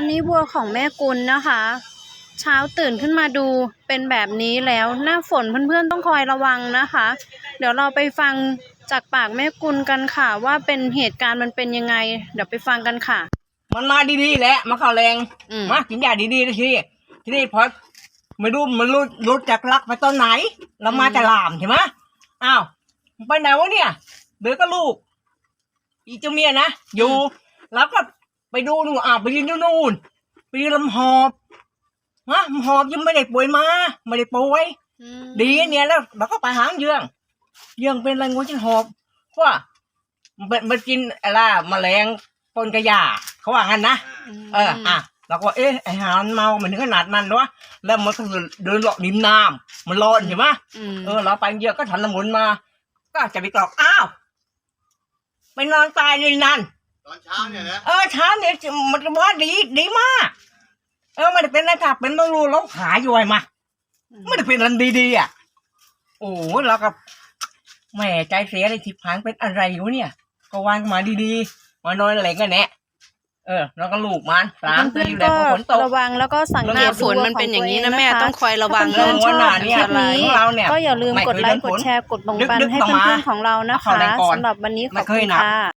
อันนี้วัวของแม่กุลนะคะ เช้าตื่นขึ้นมาดูเป็นแบบนี้แล้วหน้าฝนเพื่อนๆต้องคอยระวังนะคะ เดี๋ยวเราไปฟังจากปากแม่กุลกันค่ะ ว่าเป็นเหตุการณ์มันเป็นยังไง เดี๋ยวไปฟังกันค่ะ มันมาดีๆแหละมาเข้าแรงอืม มากินยาดีๆนะทีนี้ทีนี้พอไม่รู้มันรู้รู้จักรักไปตอนไหน เรามาแต่ลามใช่ไหมอ้าวมันไปไหนวะเนี่ยเดี๋ยวก็ลูก อีเจ้าเมียนะอยู่ แล้วก็ ไปดูนู่นอ่าวไปยืนอยู่นู่นไปยืนลำหอบฮะลำหอบยังไม่ได้ป่วยมาไม่ได้ป่วยอืมดีเนี่ยแล้วเราก็ไปหางเยื่องเยื่องเป็นอะไรงูฉันหอบเพราะว่ามันมันกินอะไรแมลงปนกระยาเขาว่างั้นนะเอออะเราก็เอ๊ะไอหามันเมามันถึงขนาดนั้นวะแล้วมันก็เดินเลาะริมน้ำมันร้อนใช่ไหมอืมเออเราไปเยอะก็ถันน้ำมนต์มา ก็จะไปกรอกอ้าวไปนอนตายในนั้น ตอนเช้าเนี่ยนะ เออเช้าเนี่ยมันว่าดีดีมาก เออไม่ได้เป็นอะไรค่ะเป็นต้องรู้แล้วหายอยู่ไอ้มาไม่ได้เป็นอันดีๆอะโอ้เราก็แหม่ใจเสียเลยทิพางเป็นอะไรอยู่เนี่ย ก็วางมาดีๆมานอนอะไรกันแน่เออ แล้วก็ลูกมันสามเพื่อนอยู่ๆแล้ก็วฝนตกระวังแล้วก็สั่งแล้วเกตหน้าฝนดูมันเป็นอย่างนี้ขนะตัวแม่งต้องคอยระวังถ้าเรื่องเพื่อนๆชอบหัวหน้าเนี่ยคลิปนี้ของเราเนี่ยก็อย่าลืมไม่กดไลค์เคยเดินกดแชร์กดลงดึกปันๆให้ต้องมาเพื่อนๆของเรานะเข้าคะแรงก่อนสำหรับวันนี้ขไม่อบเคคุยณนับค่ะ